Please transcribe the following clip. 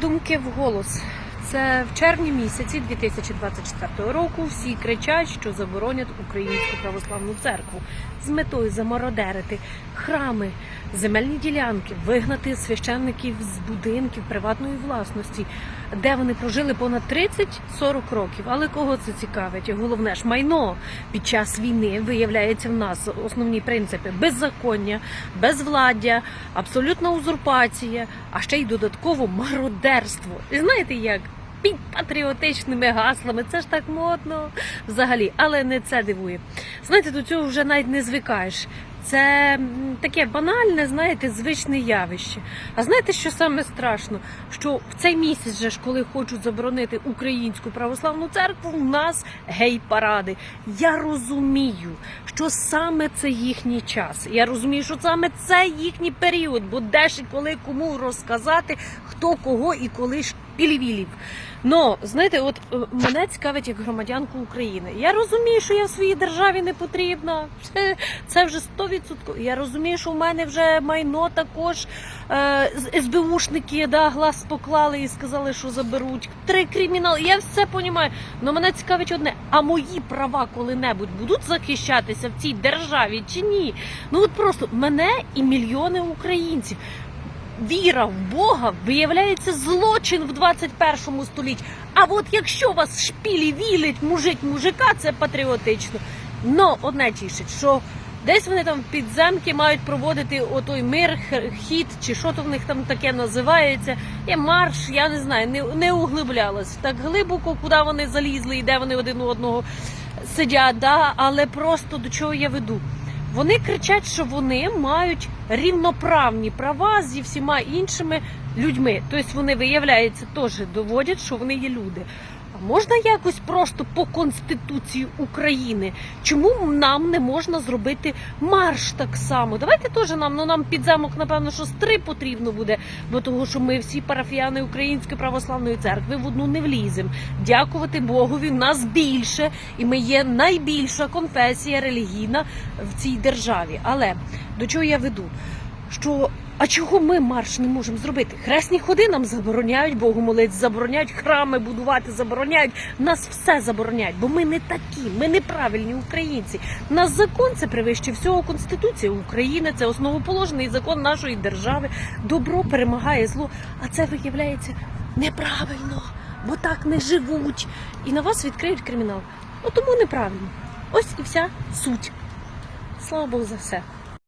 Думки вголос. Це в червні місяці 2024 року всі кричать, що заборонять українську православну церкву з метою замародерити храми, земельні ділянки, вигнати священників з будинків приватної власності, де вони прожили понад 30-40 років. Але кого це цікавить? Головне ж майно під час війни виявляється в нас основні принципи беззаконня, безвладдя, абсолютна узурпація, а ще й додатково мародерство. І знаєте як? Під патріотичними гаслами, це ж так модно взагалі, але не це дивує. Знаєте, до цього вже навіть не звикаєш. Це таке банальне, знаєте, звичне явище. А знаєте, що саме страшно? Що в цей місяць, же ж, коли хочуть заборонити українську православну церкву, у нас гей-паради. Я розумію, що саме це їхній час. Я розумію, що саме це їхній період, бо де ж і коли кому розказати, хто кого і коли пілівілів. Ну, знаєте, от е, мене цікавить як громадянку України. Я розумію, що я в своїй державі не потрібна. Це вже 100%. Я розумію, що в мене вже майно також е, СБУшники да, глаз поклали і сказали, що заберуть. Три кримінали. Я все розумію. Але мене цікавить одне: а мої права коли-небудь будуть захищатися в цій державі чи ні? Ну от просто мене і мільйони українців. Віра в Бога виявляється злочин в 21 столітті. А от якщо вас шпілі вілить мужик мужика, це патріотично. Но одне тішить, що десь вони там в підземки мають проводити отой мир, хід, чи що то в них там таке називається. Є марш, я не знаю, не, не углублялась так глибоко, куди вони залізли і де вони один у одного сидять. Да? Але просто до чого я веду. Вони кричать, що вони мають рівноправні права зі всіма іншими людьми. Тобто вони, виявляється, теж доводять, що вони є люди. А можна якось просто по Конституції України? Чому нам не можна зробити марш так само? Давайте теж нам, ну нам під замок, напевно, що три потрібно буде, бо того, що ми всі парафіяни Української православної церкви в одну не вліземо. Дякувати Богові, нас більше, і ми є найбільша конфесія релігійна в цій державі. Але до чого я веду? Що а чого ми марш не можемо зробити? Хресні ходи нам забороняють, Богу молить, забороняють храми будувати, забороняють. Нас все забороняють, бо ми не такі, ми неправильні українці. Нас закон це превище всього Конституція України. Це основоположений закон нашої держави. Добро перемагає зло, а це виявляється неправильно, бо так не живуть. І на вас відкриють кримінал. Ну тому неправильно. Ось і вся суть. Слава Богу за все.